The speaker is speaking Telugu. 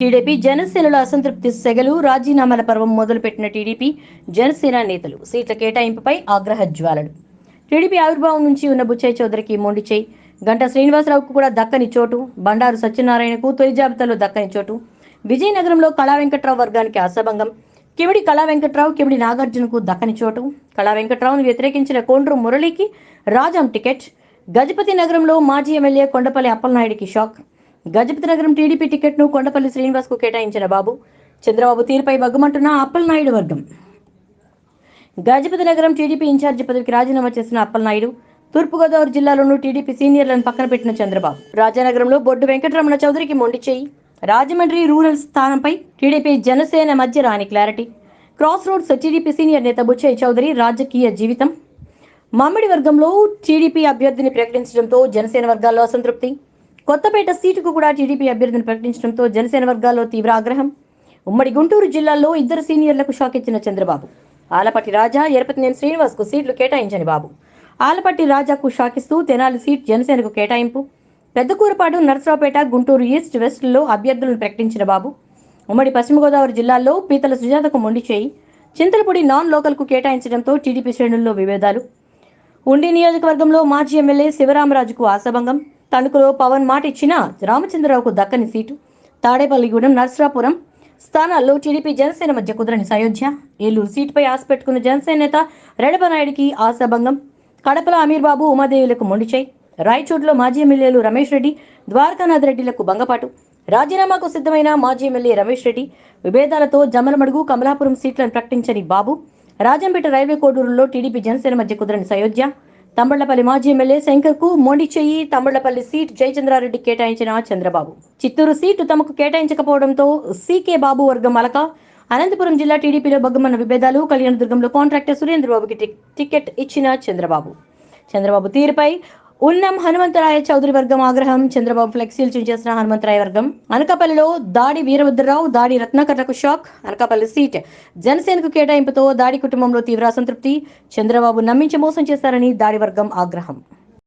టీడీపీ జనసేనలో అసంతృప్తి సెగలు రాజీనామాల పర్వం మొదలుపెట్టిన టీడీపీ జనసేన నేతలు సీట్ల కేటాయింపుపై ఆగ్రహ జ్వాలలు. టీడీపీ ఆవిర్భావం నుంచి ఉన్న బుచ్చయ్య చౌదరికి మొండి చేయి. గంటా శ్రీనివాసరావుకు కూడా దక్కని చోటు. బండారు సత్యనారాయణకు తొలి జాబితాలో దక్కని చోటు. విజయనగరంలో కళా వెంకట్రావు వర్గానికి అసభంగం. కివిడి కళా వెంకట్రావు కివిడి నాగార్జునకు దక్కని చోటు. కళా వెంకట్రావును వ్యతిరేకించిన కోండ్రు మురళికి రాజం టికెట్. గజపతి నగరంలో మాజీ ఎమ్మెల్యే కొండపల్లి అప్పలనాయుడికి షాక్. గజపతి నగరం టీడీపీ టికెట్ను కొండపల్లి శ్రీనివాస్కు కేటాయించిన బాబు. చంద్రబాబు తీరుపై వగ్గుమంటున్న అప్పలనాయుడు వర్గం. గజపతి నగరం టీడీపీ ఇన్ఛార్జి పదవికి రాజీనామా చేసిన అప్పలనాయుడు తూర్పుగోదావరి జిల్లాలోనూ టీడీపీ సీనియర్లను పక్కన పెట్టిన చంద్రబాబు. రాజానగరంలో బొడ్డు వెంకటరమణ చౌదరికి మొండి చేయి. రాజమండ్రి రూరల్ స్థానంపై టీడీపీ జనసేన మధ్య రాని clarity. Cross roads TDP senior నేత బుచ్చయ్య చౌదరి రాజకీయ జీవితం. మామిడి వర్గంలో టీడీపీ అభ్యర్థిని ప్రకటించడంతో జనసేన వర్గాల్లో అసంతృప్తి. కొత్తపేట సీటుకు కూడా టీడీపీ అభ్యర్థిని ప్రకటించడంతో జనసేన వర్గాల్లో తీవ్ర ఆగ్రహం. ఉమ్మడి గుంటూరు జిల్లాలో ఇద్దరు సీనియర్లకు షాక్ ఇచ్చిన చంద్రబాబు. ఆలపట్టి రాజా ఎరపతినేని శ్రీనివాస్కు సీట్లు కేటాయించని బాబు. ఆలపట్టి రాజాకు షాక్ ఇస్తూ తెనాలి సీట్ జనసేనకు కేటాయింపు. పెద్దకూరపాడు నరసరావుపేట గుంటూరు ఈస్ట్ వెస్ట్లో అభ్యర్థులను ప్రకటించిన బాబు. ఉమ్మడి పశ్చిమ గోదావరి జిల్లాల్లో పీతల సుజాతకు మొండి చేయి. చింతలపూడి నాన్ లోకల్కు కేటాయించడంతో టీడీపీ శ్రేణుల్లో విభేదాలు. ఉండి నియోజకవర్గంలో మాజీ ఎమ్మెల్యే శివరామరాజుకు ఆశాభంగం. తణుకులో పవన్ మాట ఇచ్చిన రామచంద్రరావుకు దక్కని సీటు. తాడేపల్లిగూడెం నర్సరాపురం స్థానాల్లో టీడీపీ జనసేన మధ్య కుదరని సయోధ్య ఏలూరు సీటుపై ఆశ పెట్టుకున్న జనసేన నేత రెడపనాయుడికి ఆశాభంగం కడపలో అమీర్ బాబు ఉమాదేవులకు మొండిచై రాయచోట్లో మాజీ ఎమ్మెల్యేలు రమేష్ రెడ్డి ద్వారకానాథ్ రెడ్డిలకు భంగపాటు. రాజీనామాకు సిద్ధమైన మాజీ ఎమ్మెల్యే రమేష్ రెడ్డి విభేదాలతో జమలమడుగు కమలాపురం సీట్లను ప్రకటించని బాబు. రాజంపేట రైల్వే కోడూరులో టీడీపీ జనసేన మధ్య కుదరని సయోధ్య తమ్మళ్ళపల్లి మాజీ ఎమ్మెల్యే శంకర్కు మొండి చెయ్యి తమ్మళ్ళపల్లి సీట్ జయచంద్రారెడ్డి కేటాయించిన చంద్రబాబు. చిత్తూరు సీటు తమకు కేటాయించకపోవడంతో సీకే బాబు వర్గం అలక. అనంతపురం జిల్లా టీడీపీలో బగ్గమన్న విభేదాలు కళ్యాణదుర్గంలో కాంట్రాక్టర్ సురేంద్రబాబుకి టికెట్ ఇచ్చిన చంద్రబాబు. చంద్రబాబు తీరుపై ఉన్నం హనుమంతరాయ చౌదరి వర్గం ఆగ్రహం చంద్రబాబు ఫ్లెక్సీలు చించేసిన హనుమంతరాయ వర్గం. అనకాపల్లిలో దాడి వీరభద్రరావు దాడి రత్నాకర్లకు షాక్. అనకాపల్లి సీట్ జనసేనకు కేటాయింపుతో దాడి కుటుంబంలో తీవ్ర అసంతృప్తి. చంద్రబాబు నమ్మించి మోసం చేశారని దాడి వర్గం ఆగ్రహం.